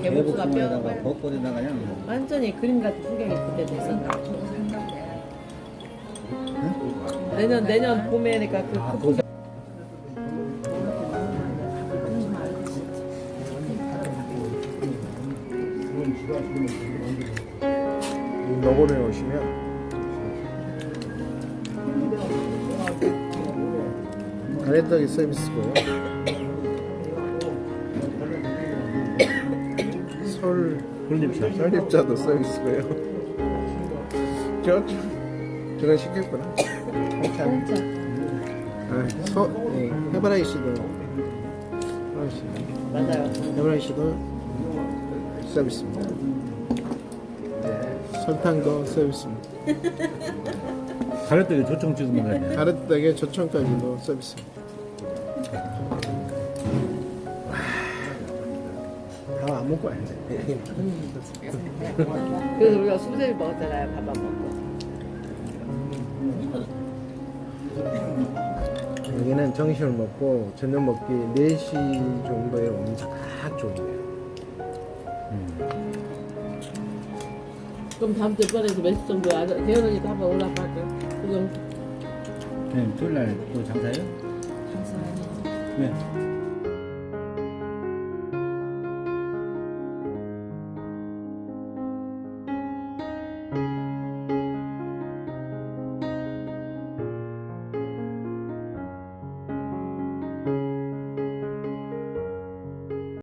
개복수가 뼈가 벚꽃에다가 그냥 완전히 그림 같은 풍경이 그때도 있었나 내년 내년 봄에니까 그, 아, 그 거기 이 너곤에 오시면 가래떡이 서비스고요. 설 굴립차. 설립자도 서비스고요. 저 저건 시켰구나. 진짜 아, 서 예, 해바라기 씨도 해바라기 씨. 맞아요 해바라기 씨도 서비스입니다. 설탕도 서비스입니다. 가래떡에 조청 찍은 거 같네. 가래떡에 조청까지도 서비스입니다. 다안 먹고 왔네. 그래서 우리가 수제비 먹었잖아요 밥안 먹고 여기는 점심을 먹고 저녁 먹기 4시 정도에 오면 딱 좋은데요. 그럼 다음 주에 번에서 몇시 정도에 아, 대현 언니도 한번 올라갈게요 그럼 네, 토요일 날또 장사해요? 왜?